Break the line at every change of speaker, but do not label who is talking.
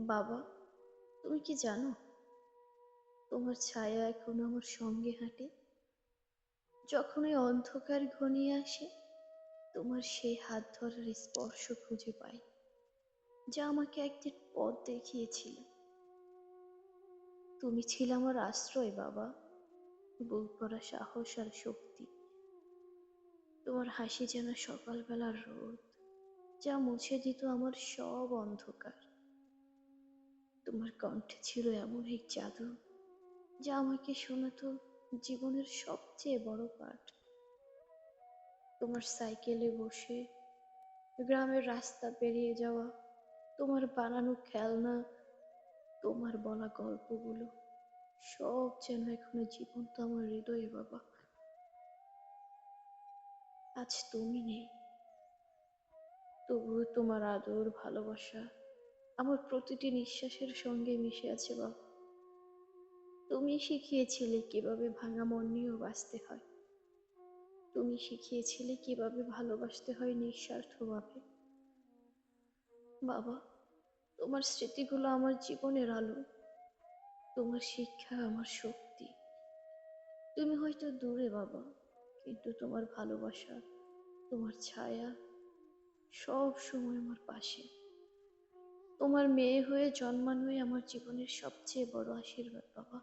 বাবা, তুমি কি জানো? তোমার ছায়া এখন আমার সঙ্গে হাঁটে। যখন অন্ধকার ঘনিয়ে আসে, তোমার সেই হাত ধরার স্পর্শ খুঁজে পাই, যা আমাকে একদিন পথ দেখিয়েছিল। তুমি ছিলে আমার আশ্রয় বাবা বুক ভরা সাহস আর শক্তি। তোমার হাসি যেন সকালবেলার রোদ, যা মুছে দিত আমার সব অন্ধকার। তোমার কণ্ঠে ছিল এমন এক জাদু, যা আমাকে শোনাতো জীবনের সবচেয়ে বড় পাঠ। তোমার সাইকেলে বসে, গ্রামের রাস্তা পেরিয়ে যাওয়া, তোমার বানানো খেলনা, তোমার বলা গল্পগুলো, সব যেন এখনও জীবন্ত আমার হৃদয়ে, বাবা। আজ তুমি নেই, তবুও তোমার আদর, ভালোবাসা আমার প্রতিটি নিঃশ্বাসের সঙ্গে মিশে আছে বাবা। তুমি শিখিয়েছিলে কীভাবে ভাঙা মন নিয়েও বাঁচতে হয়। তুমি শিখিয়েছিলে কীভাবে ভালোবাসতে হয় নিঃস্বার্থভাবে। বাবা, তোমার স্মৃতিগুলো আমার জীবনের আলো। তোমার শিক্ষা আমার শক্তি। তুমি হয়তো দূরে বাবা, কিন্তু তোমার ভালোবাসা, তোমার ছায়া সব সময় আমার পাশে। তোমার মেয়ে হয়ে জন্মানোই আমার জীবনের সবচেয়ে বড় আশীর্বাদ বাবা।